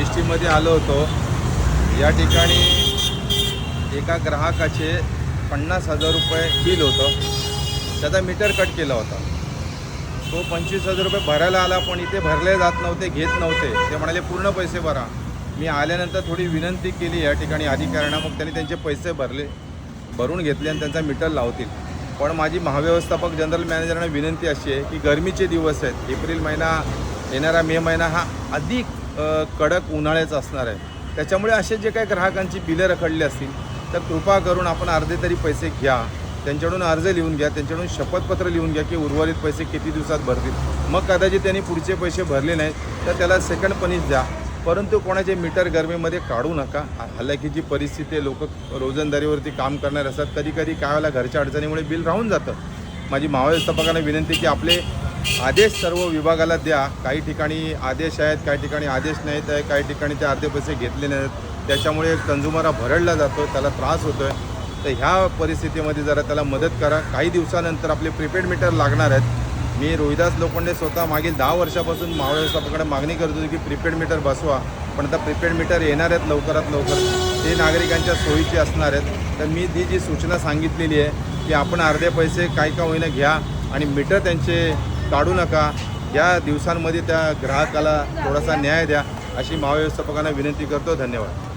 S टीमध्ये आलो होतो. या ठिकाणी एका ग्राहकाचे पन्नास हजार रुपये बिल होतं. त्याचा मीटर कट केला होता. तो पंचवीस हजार रुपये भरायला आला पण इथे भरले जात नव्हते घेत नव्हते. ते म्हणाले पूर्ण पैसे भरा. मी आल्यानंतर थोडी विनंती केली या ठिकाणी अधिकाऱ्यांना मग त्यांनी त्यांचे पैसे भरले भरून घेतले आणि त्यांचा मीटर लावतील. पण माझी महाव्यवस्थापक जनरल मॅनेजरना विनंती अशी आहे की गरमीचे दिवस आहेत. एप्रिल महिना येणारा मे महिना हा अधिक कडक उन्हाळ्याचा असणार आहे. त्याच्यामुळे असे जे काही ग्राहकांची बिलं रखडली असतील तर कृपा करून आपण अर्धे तरी पैसे घ्या. त्यांच्याकडून अर्ज लिहून घ्या त्यांच्याकडून शपथपत्र लिहून घ्या की उर्वरित पैसे किती दिवसात भरतील. मग कदाचित त्यांनी पुढचे पैसे भरले नाहीत तर त्याला सेकंड पनिश द्या. परंतु कोणाचे मीटर गरमीमध्ये काढू नका. हलाखीची परिस्थिती आहे लोक रोजंदारीवरती काम करणारे असतात. कधी कधी काय व्हायला घरच्या अडचणीमुळे बिल राहून जातं. माझी महाव्यवस्थापकांना विनंती की आपले आदेश सर्व विभागाला द्या. काही ठिकाणी आदेश आहेत काही ठिकाणी आदेश नाहीत आहे काही ठिकाणी ते अर्धे पैसे घेतले नाहीत. त्याच्यामुळे कंझ्युमर हा भरडला जातो त्याला त्रास होतो आहे तर ह्या परिस्थितीमध्ये जरा त्याला मदत करा. काही दिवसानंतर आपले प्रीपेड मीटर लागणार आहेत. मी रोहिदास लोखंडे स्वतः मागील दहा वर्षापासून महाव्यवस्थापकाकडे मागणी करत होतो की प्रीपेड मीटर बसवा. पण आता प्रीपेड मीटर येणार आहेत लवकरात लवकर. ते नागरिकांच्या सोयीचे असणार आहेत. तर मी ती जी सूचना सांगितलेली आहे की आपण अर्धे पैसे काय का होईना घ्या आणि मीटर त्यांचे काढू नका. या दिवसांमध्ये त्या ग्राहकाला थोडासा न्याय द्या अशी महाव्यवस्थापकांना विनंती करतो. धन्यवाद.